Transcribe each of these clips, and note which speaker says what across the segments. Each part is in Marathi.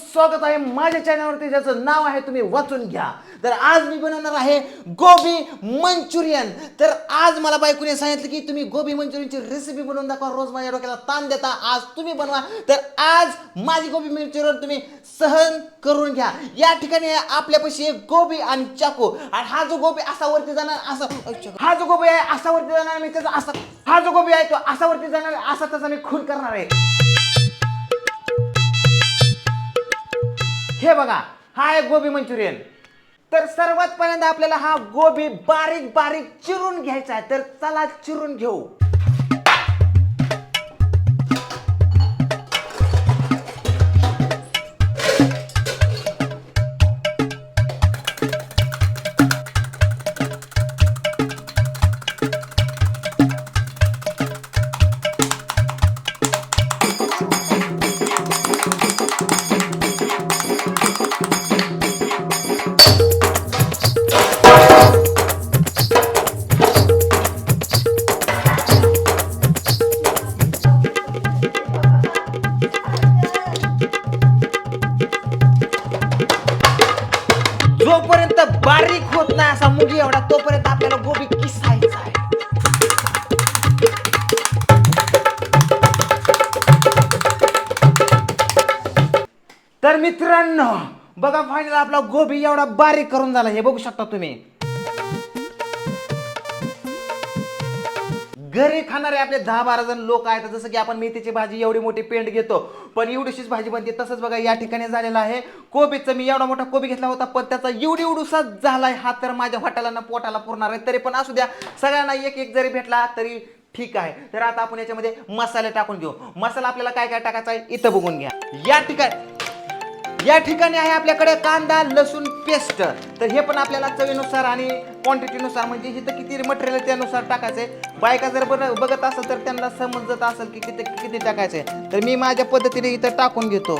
Speaker 1: स्वागत आहे माझ्या चॅनलवरती ज्याचं नाव आहे तुम्ही वाचून घ्या. तर आज मी बनवणार आहे गोबी मंचुरियन. तर आज मला बायकोने सांगितलं की तुम्ही गोबी मंचुरियनची रेसिपी बनवून दाखवा. रोज माझ्या डोक्याला ताण देता आज तुम्ही बनवा. तर आज माझी गोबी मंचुरियन तुम्ही सहन करून घ्या. या ठिकाणी आपल्यापाशी एक गोबी आणि चाकू. आणि हा जो गोबी असा वरती जाणार असा हा जो गोबी आहे असा वरती जाणार मी त्याचा असा हा जो गोबी आहे तो असा वरती जाणार असा त्याचा मी खून करणार आहे. हे बघा हा आहे गोबी मंचुरियन. तर सर्वात पहिल्यांदा आपल्याला हा गोबी बारीक बारीक चिरून घ्यायचा आहे. तर चला चिरून घेऊ. मित्रांनो बघा फायनल आपला गोबी एवढा बारीक करून झाला हे बघू शकता तुम्ही. घरी खाणारे आपले दहा बारा जण लोक आहेत जसं की आपण मेथीची भाजी एवढी मोठी पेंड घेतो पण एवढीशीच भाजी बनते तसंच बघा या ठिकाणी झालेलं आहे. कोबीचं मी एवढा मोठा कोबी घेतला होता पण त्याचा एवढी एवढूसा झालाय हा तर माझ्या हॉटेलांना पोटाला पुरणार आहे तरी पण असू द्या सगळ्यांना एक एक जरी भेटला तरी ठीक आहे. तर आता आपण याच्यामध्ये मसाले टाकून घेऊ. मसाला आपल्याला काय काय टाकायचा आहे इथं बघून घ्या. या ठिकाणी या ठिकाणी आहे आपल्याकडे कांदा लसूण पेस्ट. तर हे पण आपल्याला चवीनुसार आणि क्वांटिटीनुसार म्हणजे इथं किती मटेरियल त्यानुसार टाकायचं आहे बायका जर बरं बघत असेल तर त्यांना समजत असेल की किती किती आहे तर मी माझ्या पद्धतीने इथं टाकून घेतो.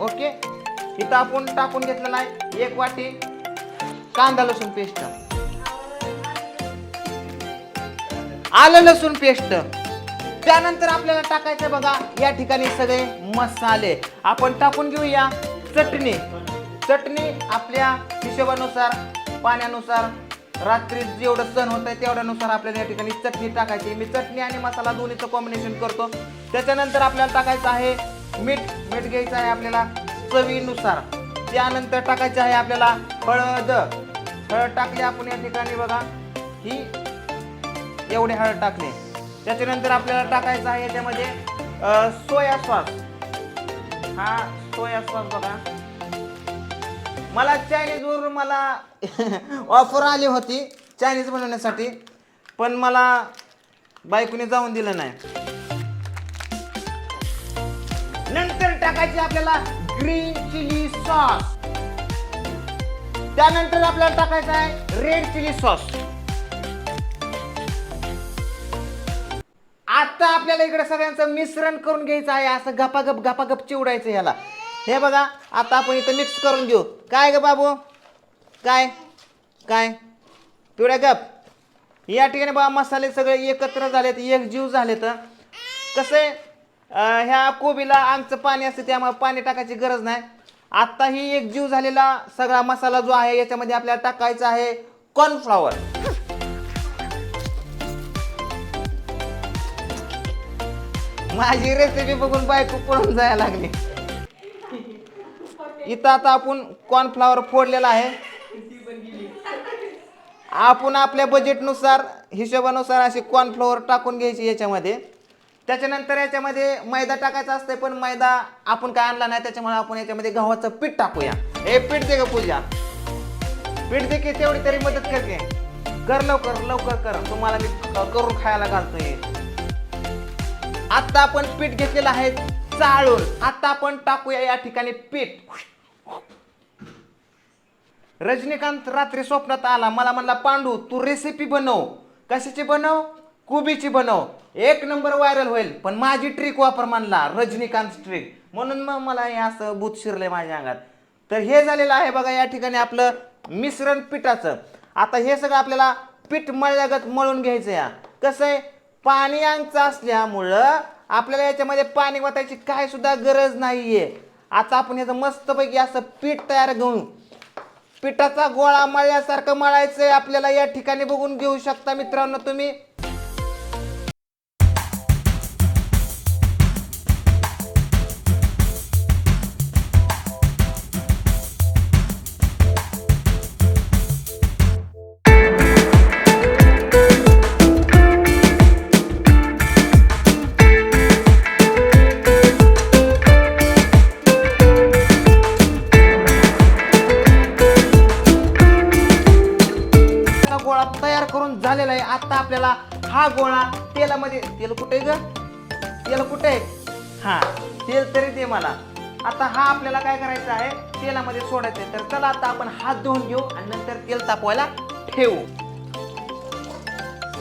Speaker 1: ओके? इथं आपण टाकून घेतलेला आहे एक वाटी कांदा लसूण पेस्ट. आलं लसूण पेस्ट. त्यानंतर आपल्याला टाकायचं बघा या ठिकाणी सगळे मसाले. आपण टाकून घेऊया. चटणी. चटणी आपल्या हिशोबानुसार पाण्यानुसार रात्री जेवढं सण होत आहे तेवढ्यानुसार आपल्याला या ठिकाणी चटणी टाकायची मी चटणी आणि मसाला दोन्हीचं कॉम्बिनेशन करतो. त्याच्यानंतर आपल्याला टाकायचं आहे मीठ. मीठ घ्यायचं आहे आपल्याला चवीनुसार. त्यानंतर टाकायचं आहे आपल्याला हळद. हळद टाकली आपण या ठिकाणी बघा. ही एवढे हळद टाकले. त्याच्यानंतर आपल्याला टाकायचं आहे याच्यामध्ये सोया सॉस. हा सोया सॉस बघा. मला चायनीजवर मला ऑफर आली होती चायनीज बनवण्यासाठी पण मला बायकोने जाऊन दिलं नाही. नंतर टाकायची आपल्याला ग्रीन चिली सॉस त्यानंतर आपल्याला टाकायचं आहे रेड चिली सॉस आता आपल्याला इकडे सगळ्यांचं मिश्रण करून घ्यायचं आहे. असं गपागप गपागप चिवडायचं ह्याला. हे बघा आता आपण इथं मिक्स करून घेऊ. काय ग बाबू? काय? काय? पिवड्या गप. या ठिकाणी बाबा मसाले सगळे एकत्र झालेत एक जीव झालेत. कसं आहे? ह्या कोबीला आमचं पाणी असतं त्यामुळे पाणी टाकायची गरज नाही. आत्ताही ही एक जीव झालेला सगळा मसाला जो आहे याच्यामध्ये आपल्याला टाकायचा आहे कॉर्नफ्लॉवर माझी रेसिपी बघून बायको पळून जायला लागली. इथं आता आपण कॉर्नफ्लॉवर फोडलेला आहे. आपण आपल्या बजेटनुसार हिशोबानुसार अशी कॉर्नफ्लॉवर टाकून घ्यायची याच्यामध्ये. त्याच्यानंतर याच्यामध्ये मैदा टाकायचा असते पण मैदा आपण काय आणला नाही त्याच्यामुळे आपण याच्यामध्ये गव्हाचं पीठ टाकूया. हे पीठ दे ग पूजा. पीठ दे की तेवढी तरी मदत करते. कर लवकर लवकर कर. तुम्हाला मी करून खायला घालतोय. आता आपण पीठ घेतलेलं आहे चाळून. आता आपण टाकूया या ठिकाणी पीठ. रजनीकांत रात्री स्वप्नात आला. मला म्हणला पांडू तू रेसिपी बनव. कशाची बनव? कोबीची बनव. एक नंबर व्हायरल होईल. पण माझी ट्रिक वापर म्हणला रजनीकांत ट्रिक म्हणून मग मला हे असं भूत शिरलंय माझ्या अंगात. तर हे झालेलं आहे बघा या ठिकाणी आपलं मिश्रण पिठाचं. आता हे सगळं आपल्याला पीठ मळल्यागत मळून घ्यायचं या कसं आहे? पाणी अंगचं असल्यामुळं आपल्याला याच्यामध्ये पाणी वाटायची काय सुद्धा गरज नाहीये. आता आपण याचं मस्तपैकी असं पीठ तयार घेऊन पिठाचा गोळा मळल्यासारखं मळायचं आपल्याला या ठिकाणी बघून घेऊ शकता मित्रांनो तुम्ही. आता आपल्याला हा गोळा तेलामध्ये तेल कुठे ग? तेल कुठे आहे? हा तेल तरी दे मला. आता हा आपल्याला काय करायचं आहे? तेलामध्ये सोडायचं आहे तर चला आता आपण हात धुवून घेऊ आणि नंतर तेल तापवायला ठेवू.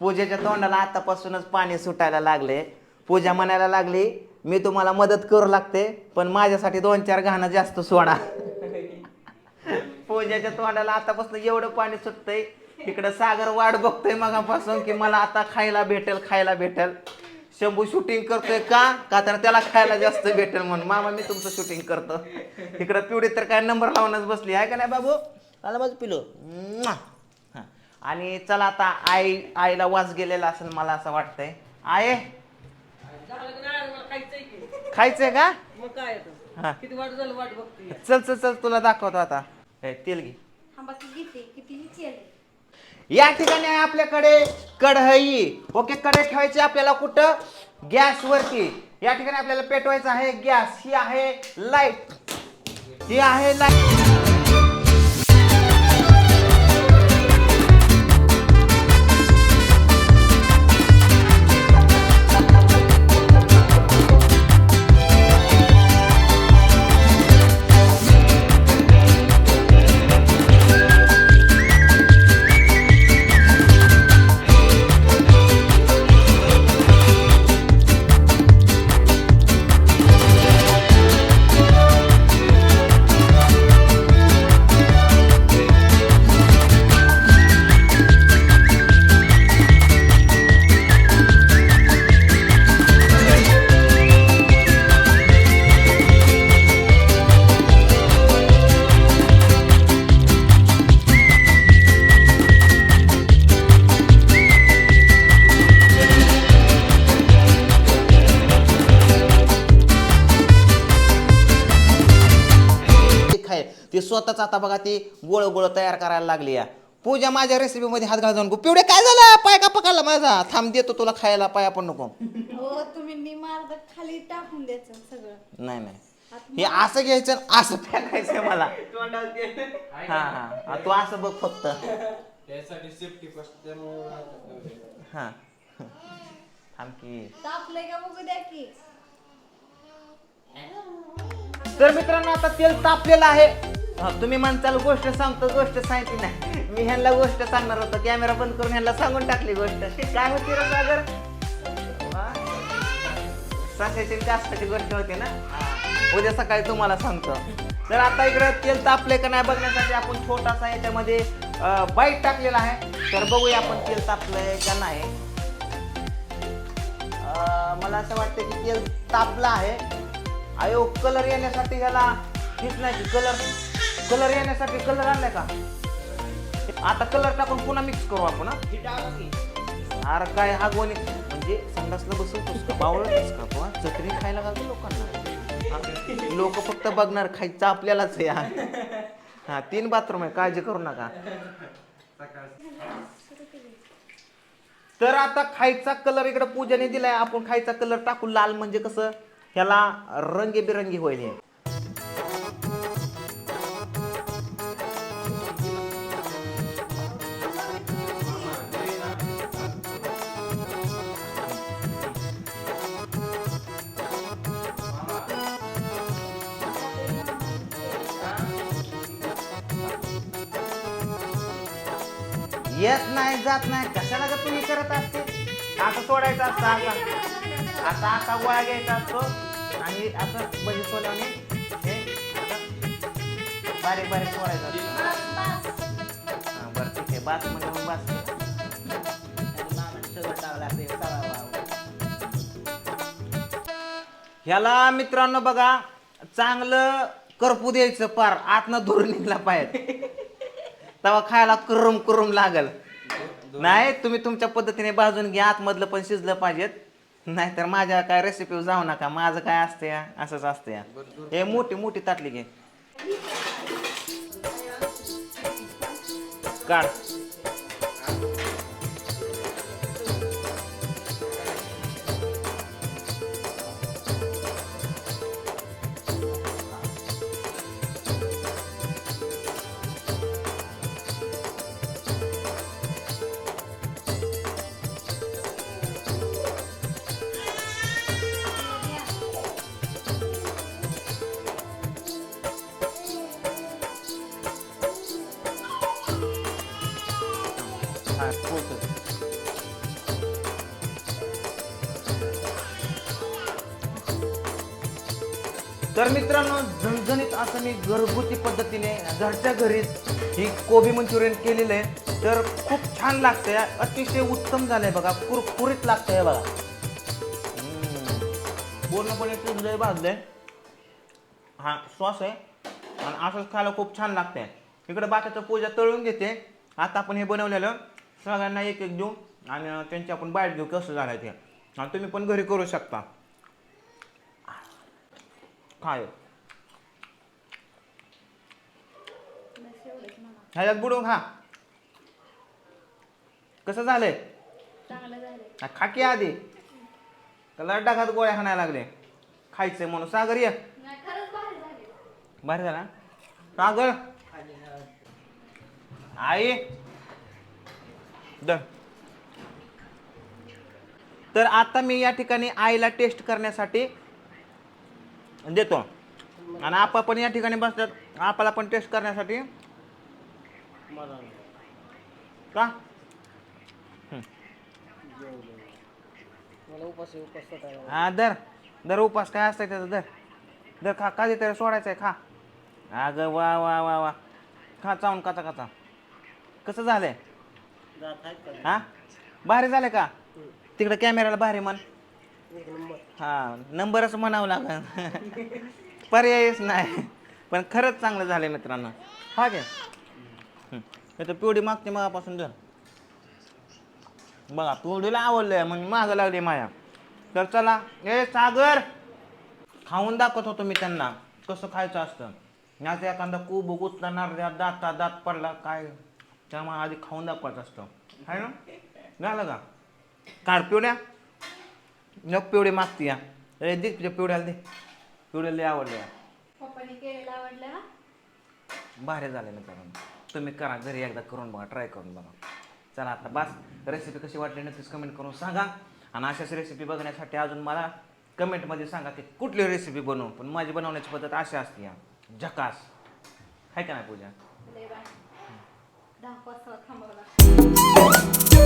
Speaker 1: पूजेच्या तोंडाला आतापासूनच पाणी सुटायला लागले. पूजा म्हणायला लागली मी तुम्हाला मदत करू लागते पण माझ्यासाठी दोन चार घाणं जास्त सोडा. पूजाच्या तोंडाला आतापासून एवढं पाणी सुटतंय इकडं सागर वाट बघतोय मगापासून की मला आता खायला भेटेल खायला भेटेल. शंभू शूटिंग करतोय का? का तर त्याला खायला जास्त भेटेल म्हणून. मामा मी तुमचं शूटिंग करतो. इकडं पिवडी तर काय नंबर लावूनच बसली. आहे का नाही बाबू? आला माझं पिलो. हा. आणि चला आता आई आईला वास गेलेला असेल मला असं वाटतंय. आये
Speaker 2: झालं की नाही मला खायचंय की?
Speaker 1: हा. चल चल चल तुला दाखवतो आता. हे, तेल घे.
Speaker 3: किती
Speaker 1: या ठिकाणी आहे आपल्याकडे कढई. ओके कढई ठेवायची आपल्याला कुठं? गॅसवरती या ठिकाणी आपल्याला पेटवायचं आहे. गॅस ही आहे लाइट ही आहे लाइट स्वतःच आता बघा ती गोळ गोळ तयार करायला लागली या. पूजा माझ्या रेसिपीमध्ये हात घाल जाऊन पिवडे काय झालं? पाय का पकडला माझा? थांब देतो तुला खायला. पाय पण नको.
Speaker 3: हो तुम्ही निमार्द खाली टाकून द्यायचं सगळं.
Speaker 1: नाही नाही. हे असं घ्यायचं आणि असं फेकायचं मला. हा हा. हा, तू असं बघ फक्त.
Speaker 4: त्यासाठी सेफ्टी फर्स्ट त्यामुळे
Speaker 1: हा. थांब की.
Speaker 3: तापलंय का बघू द्या की.
Speaker 1: तर मित्रांनो आता तेल तापलेलं आहे. हा, तुम्ही म्हणताल गोष्ट सांगतो गोष्ट सांगितली नाही. मी ह्यांना गोष्ट सांगणार होतो कॅमेरा बंद करून ह्यांना सांगून टाकली गोष्ट. काय होती रे सागर? हा? साशाची जास्तची गोष्ट होती ना? हा. उद्या सकाळी तुम्हाला सांगतो. तर आता इकडे तेल तापले का नाही बघण्यासाठी आपण छोटासा याच्यामध्ये बाईट टाकलेला आहे. तर बघूया आपण तेल तापलंय का नाही. अं, मला असं वाटतं की तेल तापलं आहे. अयो कलर येण्यासाठी ह्याला हेच नाही कलर कलर येण्यासाठी कलर आणलाय का? आता कलर टाकून पुन्हा मिक्स करू आपण हा? अरे काय हा म्हणजे संडासला बसवतोस का? बावळतोस का तू चटणी खायला घालतो लोकांना. लोक फक्त बघणार खायचं आपल्यालाच आहे हा. हा तीन बाथरूम आहे काळजी करू नका. तर आता खायचा कलर इकडे पूजाने दिलाय. आपण खायचा कलर टाकू लाल म्हणजे कसं? ह्याला रंगीबिरंगी होईल हे. येत नाही जात नाही. कशाला का तुम्ही करत असते? असं सोडायचं असतं आता. आता असा गोळा घ्यायचा असतो. आणि असं म्हणजे सोडल्याने हे असं बारीक बारीक सोडायचं असतं. हा, बरं ठीक आहे. बास म्हणजे मग बास. ह्याला मित्रांनो बघा चांगलं करपू द्यायचं पार. आतनं धुरून निघला पाहिजे तेव्हा खायला करून करून लागल. नाही तुम्ही तुमच्या पद्धतीने भाजून घ्या आतमधलं पण शिजलं पाहिजेत नाहीतर माझ्या काय रेसिपी जाऊ नका माझं काय असतं या असंच असतं या हे मोठी मोठी ताटली घे. काढ. तर मित्रांनो झणझणीत असं मी घरगुती पद्धतीने घरच्या घरीच ही कोबी मंचुरियन केलेलं आहे. तर खूप छान लागतंय अतिशय उत्तम झालंय बघा कुरकुरीत लागतंय बघा. हम्म. पूर्णपणे भाजलं. भाजलंय हा सॉस आहे. आणि असंच खायला खूप छान लागतंय. इकडे बाकीचं पूजा तळून घेते. आता आपण हे बनवलेलं सगळ्यांना एक एक देऊ. आणि त्यांची आपण बाईट घेऊ कसं झालं ते. आणि तुम्ही पण घरी करू शकता. खाय
Speaker 3: बस एवढंच मला
Speaker 1: ह्याच्यात बुडून खा. कसं झालंय?
Speaker 3: चांगलं
Speaker 1: हा, खा की आधी. त्याला डागात गोळ्या खाण्याला लागले? खायचंय म्हणून. सागर ये.
Speaker 3: नाही खरंच भारी झाले.
Speaker 1: बाहेर झाला? सागर. आई. दर. तर आता मी या ठिकाणी आईला टेस्ट करण्यासाठी देतो. आणि आपा पण या ठिकाणी बसतात. आपाला पण टेस्ट करण्यासाठी. का?
Speaker 2: मला उपास आहे, उपास स्वतःला.
Speaker 1: हा दर. दर उपास काय असतंय त्याचं दर. दर खा का तरी सोडायचं आहे खा. अगं वा वा वा वा. खा चावून काचा काचा कसं झालंय? हा? भारी झालंय का? तिकडे कॅमेराला भारी म्हण. हा नंबरच म्हणावं लागेल. पर्यायच नाही. पण खरंच चांगलं झालं मित्रांनो. हा काय तर पिवडी मागते मगापासून दर बघा पिवडीला आवडलंय म्हणजे मागं लागली माया. तर चला ए सागर! खाऊन दाखवत होतो मी त्यांना. कसं खायचं असतं. नाही एखादा खूप उचलणार द्या दाता दात पडला काय? त्यामुळे आधी खाऊन दाखवायचं असतं. आहे ना? झालं का? काढ पिवड्या नको पिवडी मागती या. ए दे तुझ्या पिवड्याला दे. पिवड्याला लय आवडले
Speaker 3: पप्पाने केलेलं आवडलं ना?
Speaker 1: भारी झाले मित्रांनो. तुम्ही करा घरी एकदा करून बघा ट्राय करून बघा. चला आता बस. रेसिपी कशी वाटली नक्कीच कमेंट करून सांगा. आणि अशाच रेसिपी बघण्यासाठी अजून मला कमेंटमध्ये सांगा की कुठली रेसिपी बनवू. पण माझी बनवण्याची पद्धत अशी असते या. झकास. आहे का नाही पूजा?
Speaker 3: लय बाय दहा पाच तास थांबावं लागतं